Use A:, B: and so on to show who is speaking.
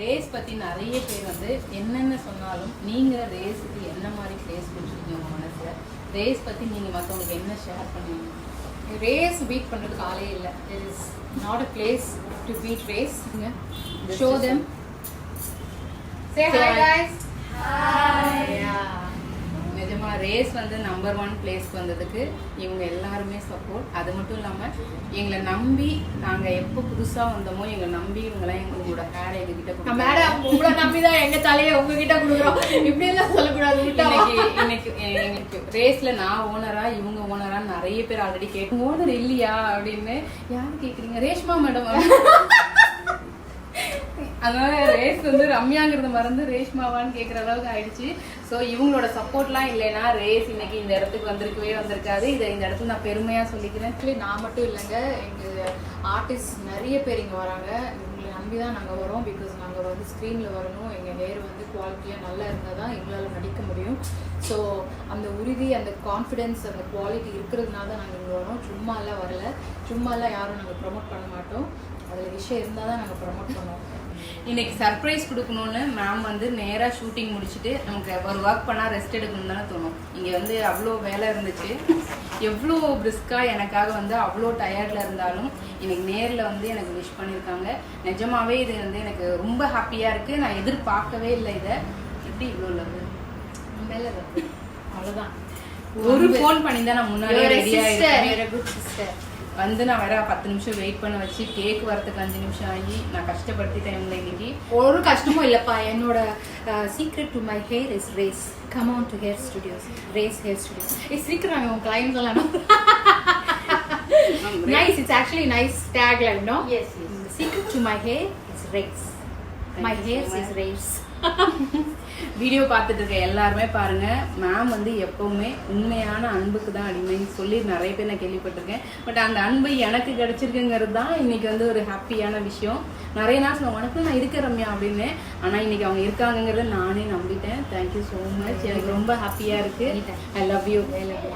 A: Race பற்றி நிறைய பேர் வந்து என்னென்ன சொன்னாலும் நீங்கள் ரேஸுக்கு என்ன மாதிரி பிளேஸ் கொடுத்துருக்கீங்க உங்கள் மனசில்? ரேஸ் பற்றி நீங்கள் மற்றவங்களுக்கு என்ன ஷேர் பண்ணுவீங்க?
B: ரேஸ் பீட் பண்ணுறதுக்கு ஆளே இல்லை. It is not a place to beat Race show them say hi
A: நிஜமா ரேஸ் வந்து நம்பர் ஒன் பிளேஸ்க்கு வந்ததுக்கு இவங்க எல்லாருமே சப்போர்ட் அது மட்டும் இல்லாமல் எங்களை நம்பி நாங்கள் எப்போ புதுசாக வந்தோமோ எங்களை நம்பி இவங்கெல்லாம் எங்களோட ஹேரை எங்ககிட்ட
B: மேடம் உங்களை நம்பி தான் எங்க தலையை உங்ககிட்ட கொடுக்குறோம். இப்படி எல்லாம் சொல்லக்கூடாது
A: இன்னைக்கு இன்னைக்கு எ- எங்களுக்கு ரேஸ்ல நான் ஓனரா இவங்க ஓனரா நிறைய பேர் ஆல்ரெடி கேட்டு ஓனர் இல்லையா? அப்படின்னு யாரு கேக்குறீங்க? ரேஷ்மா மேடம் அதனால ரேஸ் வந்து ரம்யாங்கிறத மறந்து ரேஷ்மாவான்னு கேட்குற அளவுக்கு ஆயிடுச்சு. ஸோ இவங்களோட சப்போர்ட்லாம் இல்லைன்னா ரேஸ் இன்னைக்கு இந்த இடத்துக்கு வந்திருக்கவே வந்திருக்காது. இதை இந்த இடத்துல நான் பெருமையாக சொல்லிக்கிறேன்.
B: ஆக்சுவலி நான் மட்டும் இல்லைங்க. எங்கள் ஆர்டிஸ்ட் நிறைய பேர் இங்கே வராங்க. இவங்களை நம்பி தான் நாங்கள் வரோம். பிகாஸ் நாங்கள் வந்து ஸ்க்ரீனில் வரணும். எங்கள் நேர் வந்து குவாலிட்டியாக நல்லா இருந்தால் தான் எங்களால் நடிக்க முடியும். ஸோ அந்த உறுதி அந்த கான்ஃபிடென்ஸ் அந்த குவாலிட்டி இருக்கிறதுனால தான் நாங்கள் இங்கே வரோம். சும்மாலாம் வரல. சும்மாலாம் யாரும் நாங்கள் ப்ரொமோட் பண்ண மாட்டோம். அதில் விஷயம் இருந்தால் தான் நாங்கள் ப்ரொமோட் பண்ணுவோம்.
A: இன்னைக்கு சர்ப்ரைஸ் கொடுக்கணும்னு மேம் வந்து நேராக ஷூட்டிங் முடிச்சுட்டு நமக்கு ஒரு ஒர்க் பண்ணால் ரெஸ்ட் எடுக்கணும்னு தானே தோணும். இங்கே வந்து அவ்வளோ வேலை இருந்துச்சு. எவ்வளோ பிரிஸ்காக எனக்காக வந்து அவ்வளோ டயர்டில் இருந்தாலும் இன்னைக்கு நேரில் வந்து எனக்கு விஷ் பண்ணியிருக்காங்க நிஜமாவே இது வந்து எனக்கு ரொம்ப ஹாப்பியாக இருக்குது நான் எதிர்பார்க்கவே இல்லை இதை. எப்படி இவ்வளோ லவ்
B: மேலே அவ்வளோதான்
A: ஒரு ஃபோன் பண்ணி தான் நான் முன்னாடியே ரெடி ஆகிருக்கேன்
B: குட் சிஸ்டர்
A: வந்து நான் வேற பத்து நிமிஷம் வெயிட் பண்ண வச்சு கேக் வரதுக்கு அஞ்சு நிமிஷம் ஆகி நான் கஷ்டப்படுத்திட்டேன் இவங்களை இன்னைக்கு.
B: ஒரு கஷ்டமும் இல்லைப்பா. என்னோட secret to my hair is Race come on to hair studios Race hair studios இது சீக்கிரம் உங்க கிளைண்ட்ஸ் எல்லாம். Nice it's actually nice tagline no
C: yes.
B: Secret to my hair is Race my hair is. Race
A: video பார்த்துட்டு இருக்க எல்லாருமே பாருங்க ma'am வந்து எப்பவுமே உண்மையான அன்புக்கு தான் அடிமைன்னு சொல்லி நிறைய பேர் நான் கேள்விப்பட்டிருக்கேன் பட் அந்த அன்பு எனக்கு கிடைச்சிருக்குங்கிறது தான் இன்னைக்கு வந்து ஒரு ஹாப்பியான விஷயம் நிறைய நாள் சொல்லுவாங்க உனக்கு நான் இருக்கேன் ரம்யா அப்படின்னு ஆனால் இன்னைக்கு அவங்க இருக்காங்கங்கிறத நானே நம்பிட்டேன் தேங்க்யூ ஸோ மச் எனக்கு ரொம்ப ஹாப்பியாக இருக்கு I love you
C: I love you.